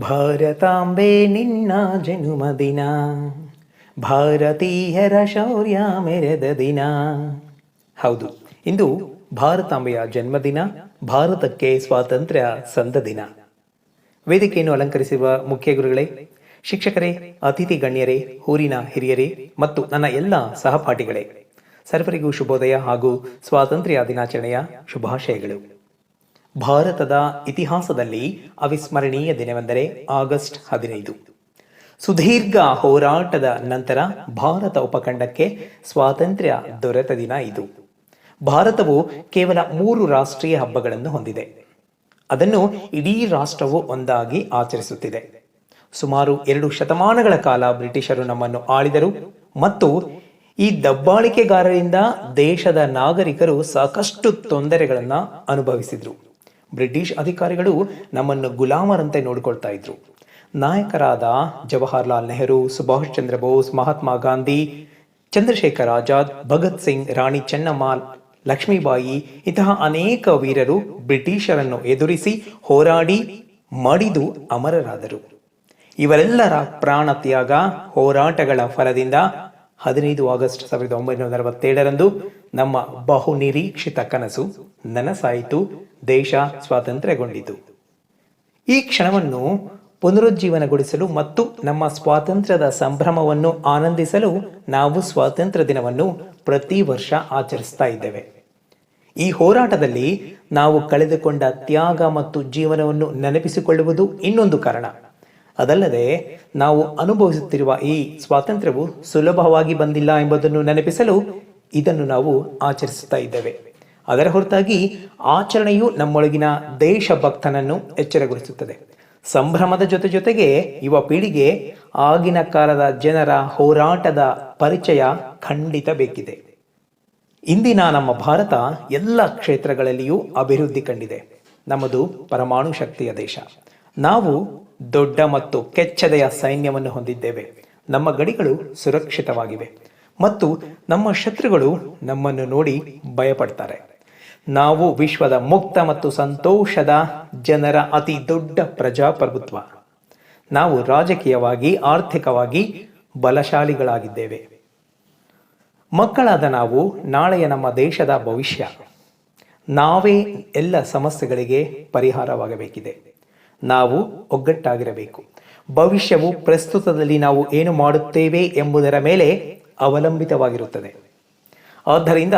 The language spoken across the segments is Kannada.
ಭಾರತಾಂಬೆ ನಿನ್ನ ಜನುಮದಿನ, ಭಾರತೀಯರ ಶೌರ್ಯ ಮೆರೆದ ದಿನ. ಹೌದು, ಇಂದು ಭಾರತಾಂಬೆಯ ಜನ್ಮದಿನ, ಭಾರತಕ್ಕೆ ಸ್ವಾತಂತ್ರ್ಯ ಸಂದ ದಿನ. ವೇದಿಕೆಯನ್ನು ಅಲಂಕರಿಸಿರುವ ಮುಖ್ಯ ಗುರುಗಳೇ, ಶಿಕ್ಷಕರೇ, ಅತಿಥಿ ಗಣ್ಯರೇ, ಊರಿನ ಹಿರಿಯರೇ ಮತ್ತು ನನ್ನ ಎಲ್ಲ ಸಹಪಾಠಿಗಳೇ, ಸರ್ವರಿಗೂ ಶುಭೋದಯ ಹಾಗೂ ಸ್ವಾತಂತ್ರ್ಯ ದಿನಾಚರಣೆಯ ಶುಭಾಶಯಗಳು. ಭಾರತದ ಇತಿಹಾಸದಲ್ಲಿ ಅವಿಸ್ಮರಣೀಯ ದಿನವೆಂದರೆ ಆಗಸ್ಟ್ ಹದಿನೈದು. ಸುದೀರ್ಘ ಹೋರಾಟದ ನಂತರ ಭಾರತ ಉಪಖಂಡಕ್ಕೆ ಸ್ವಾತಂತ್ರ್ಯ ದೊರೆತ ದಿನ ಇದು. ಭಾರತವು ಕೇವಲ ಮೂರು ರಾಷ್ಟ್ರೀಯ ಹಬ್ಬಗಳನ್ನು ಹೊಂದಿದೆ. ಅದನ್ನು ಇಡೀ ರಾಷ್ಟ್ರವು ಒಂದಾಗಿ ಆಚರಿಸುತ್ತಿದೆ. ಸುಮಾರು ಎರಡು ಶತಮಾನಗಳ ಕಾಲ ಬ್ರಿಟಿಷರು ನಮ್ಮನ್ನು ಆಳಿದರು ಮತ್ತು ಈ ದಬ್ಬಾಳಿಕೆಗಾರರಿಂದ ದೇಶದ ನಾಗರಿಕರು ಸಾಕಷ್ಟು ತೊಂದರೆಗಳನ್ನು ಅನುಭವಿಸಿದ್ರು. ಬ್ರಿಟಿಷ್ ಅಧಿಕಾರಿಗಳು ನಮ್ಮನ್ನು ಗುಲಾಮರಂತೆ ನೋಡಿಕೊಳ್ತಾ ಇದ್ರು. ನಾಯಕರಾದ ಜವಾಹರ್ಲಾಲ್ ನೆಹರು, ಸುಭಾಷ್ ಚಂದ್ರ ಬೋಸ್, ಮಹಾತ್ಮ ಗಾಂಧಿ, ಚಂದ್ರಶೇಖರ್ ಆಜಾದ್, ಭಗತ್ ಸಿಂಗ್, ರಾಣಿ ಚೆನ್ನಮ್ಮ ಲಕ್ಷ್ಮೀಬಾಯಿ ಇಂತಹ ಅನೇಕ ವೀರರು ಬ್ರಿಟಿಷರನ್ನು ಎದುರಿಸಿ ಹೋರಾಡಿ ಮಡಿದು ಅಮರರಾದರು. ಇವರೆಲ್ಲರ ಪ್ರಾಣ ತ್ಯಾಗ ಹೋರಾಟಗಳ ಫಲದಿಂದ ಹದಿನೈದು ಆಗಸ್ಟ್ ಸಾವಿರದ ಒಂಬೈನೂರ ನಲವತ್ತೇಳರಂದು ನಮ್ಮ ಬಹುನಿರೀಕ್ಷಿತ ಕನಸು ನನಸಾಯಿತು, ದೇಶ ಸ್ವಾತಂತ್ರ್ಯಗೊಂಡಿತು. ಈ ಕ್ಷಣವನ್ನು ಪುನರುಜ್ಜೀವನಗೊಳಿಸಲು ಮತ್ತು ನಮ್ಮ ಸ್ವಾತಂತ್ರ್ಯದ ಸಂಭ್ರಮವನ್ನು ಆನಂದಿಸಲು ನಾವು ಸ್ವಾತಂತ್ರ್ಯ ದಿನವನ್ನು ಪ್ರತಿ ವರ್ಷ ಆಚರಿಸ್ತಾ ಇದ್ದೇವೆ. ಈ ಹೋರಾಟದಲ್ಲಿ ನಾವು ಕಳೆದುಕೊಂಡ ತ್ಯಾಗ ಮತ್ತು ಜೀವನವನ್ನು ನೆನಪಿಸಿಕೊಳ್ಳುವುದು ಇನ್ನೊಂದು ಕಾರಣ. ಅದಲ್ಲದೆ ನಾವು ಅನುಭವಿಸುತ್ತಿರುವ ಈ ಸ್ವಾತಂತ್ರ್ಯವು ಸುಲಭವಾಗಿ ಬಂದಿಲ್ಲ ಎಂಬುದನ್ನು ನೆನಪಿಸಲು ಇದನ್ನು ನಾವು ಆಚರಿಸುತ್ತಾ ಇದ್ದೇವೆ. ಅದರ ಹೊರತಾಗಿ ಆಚರಣೆಯು ನಮ್ಮೊಳಗಿನ ದೇಶಭಕ್ತನನ್ನು ಎಚ್ಚರಗೊಳಿಸುತ್ತದೆ. ಸಂಭ್ರಮದ ಜೊತೆ ಜೊತೆಗೆ ಯುವ ಪೀಳಿಗೆ ಆಗಿನ ಕಾಲದ ಜನರ ಹೋರಾಟದ ಪರಿಚಯ ಖಂಡಿತ ಬೇಕಿದೆ. ಇಂದಿನ ನಮ್ಮ ಭಾರತ ಎಲ್ಲ ಕ್ಷೇತ್ರಗಳಲ್ಲಿಯೂ ಅಭಿವೃದ್ಧಿ ಕಂಡಿದೆ. ನಮ್ಮದು ಪರಮಾಣು ಶಕ್ತಿಯ ದೇಶ. ನಾವು ದೊಡ್ಡ ಮತ್ತು ಕೆಚ್ಚದೆಯ ಸೈನ್ಯವನ್ನು ಹೊಂದಿದ್ದೇವೆ. ನಮ್ಮ ಗಡಿಗಳು ಸುರಕ್ಷಿತವಾಗಿವೆ ಮತ್ತು ನಮ್ಮ ಶತ್ರುಗಳು ನಮ್ಮನ್ನು ನೋಡಿ ಭಯಪಡ್ತಾರೆ. ನಾವು ವಿಶ್ವದ ಮುಕ್ತ ಮತ್ತು ಸಂತೋಷದ ಜನರ ಅತಿ ದೊಡ್ಡ ಪ್ರಜಾಪ್ರಭುತ್ವ. ನಾವು ರಾಜಕೀಯವಾಗಿ, ಆರ್ಥಿಕವಾಗಿ ಬಲಶಾಲಿಗಳಾಗಿದ್ದೇವೆ. ಮಕ್ಕಳಾದ ನಾವು ನಾಳೆಯ ನಮ್ಮ ದೇಶದ ಭವಿಷ್ಯ. ನಾವೇ ಎಲ್ಲ ಸಮಸ್ಯೆಗಳಿಗೆ ಪರಿಹಾರವಾಗಬೇಕಿದೆ. ನಾವು ಒಗ್ಗಟ್ಟಾಗಿರಬೇಕು. ಭವಿಷ್ಯವು ಪ್ರಸ್ತುತದಲ್ಲಿ ನಾವು ಏನು ಮಾಡುತ್ತೇವೆ ಎಂಬುದರ ಮೇಲೆ ಅವಲಂಬಿತವಾಗಿರುತ್ತದೆ. ಆದ್ದರಿಂದ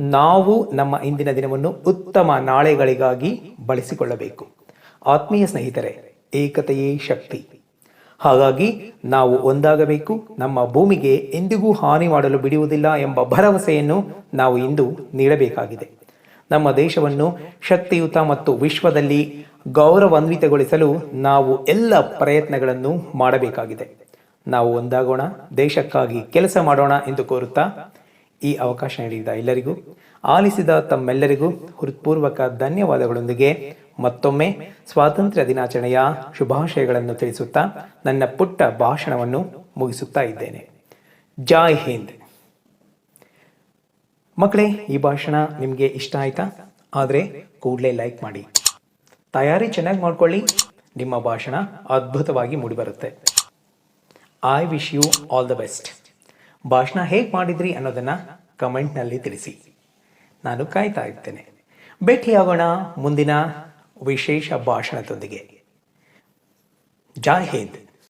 ನಾವು ನಮ್ಮ ಇಂದಿನ ದಿನವನ್ನು ಉತ್ತಮ ನಾಳೆಗಳಿಗಾಗಿ ಬಳಸಿಕೊಳ್ಳಬೇಕು. ಆತ್ಮೀಯ ಸ್ನೇಹಿತರೆ, ಏಕತೆಯೇ ಶಕ್ತಿ. ಹಾಗಾಗಿ ನಾವು ಒಂದಾಗಬೇಕು, ನಮ್ಮ ಭೂಮಿಗೆ ಎಂದಿಗೂ ಹಾನಿ ಮಾಡಲು ಬಿಡುವುದಿಲ್ಲ ಎಂಬ ಭರವಸೆಯನ್ನು ನಾವು ಇಂದು ನೀಡಬೇಕಾಗಿದೆ. ನಮ್ಮ ದೇಶವನ್ನು ಶಕ್ತಿಯುತ ಮತ್ತು ವಿಶ್ವದಲ್ಲಿ ಗೌರವಾನ್ವಿತಗೊಳಿಸಲು ನಾವು ಎಲ್ಲ ಪ್ರಯತ್ನಗಳನ್ನು ಮಾಡಬೇಕಾಗಿದೆ. ನಾವು ಒಂದಾಗೋಣ, ದೇಶಕ್ಕಾಗಿ ಕೆಲಸ ಮಾಡೋಣ ಎಂದು ಕೋರುತ್ತಾ ಈ ಅವಕಾಶ ನೀಡಿದ ಎಲ್ಲರಿಗೂ, ಆಲಿಸಿದ ತಮ್ಮೆಲ್ಲರಿಗೂ ಹೃತ್ಪೂರ್ವಕ ಧನ್ಯವಾದಗಳೊಂದಿಗೆ ಮತ್ತೊಮ್ಮೆ ಸ್ವಾತಂತ್ರ್ಯ ದಿನಾಚರಣೆಯ ಶುಭಾಶಯಗಳನ್ನು ತಿಳಿಸುತ್ತಾ ನನ್ನ ಪುಟ್ಟ ಭಾಷಣವನ್ನು ಮುಗಿಸುತ್ತಾ ಇದ್ದೇನೆ. ಜೈ ಹಿಂದ್. ಮಕ್ಕಳೇ, ಈ ಭಾಷಣ ನಿಮಗೆ ಇಷ್ಟ ಆಯ್ತಾ? ಆದರೆ ಕೂಡಲೇ ಲೈಕ್ ಮಾಡಿ. ತಯಾರಿ ಚೆನ್ನಾಗಿ ಮಾಡ್ಕೊಳ್ಳಿ. ನಿಮ್ಮ ಭಾಷಣ ಅದ್ಭುತವಾಗಿ ಮೂಡಿಬರುತ್ತೆ. I wish you all the best ಭಾಷಣ ಹೇಗೆ ಮಾಡಿದ್ರಿ ಅನ್ನೋದನ್ನು ಕಮೆಂಟ್ನಲ್ಲಿ ತಿಳಿಸಿ. ನಾನು ಕಾಯ್ತಾ ಇರ್ತೇನೆ. ಭೇಟಿಯಾಗೋಣ ಮುಂದಿನ ವಿಶೇಷ ಭಾಷಣದೊಂದಿಗೆ. ಜೈ ಹಿಂದ್.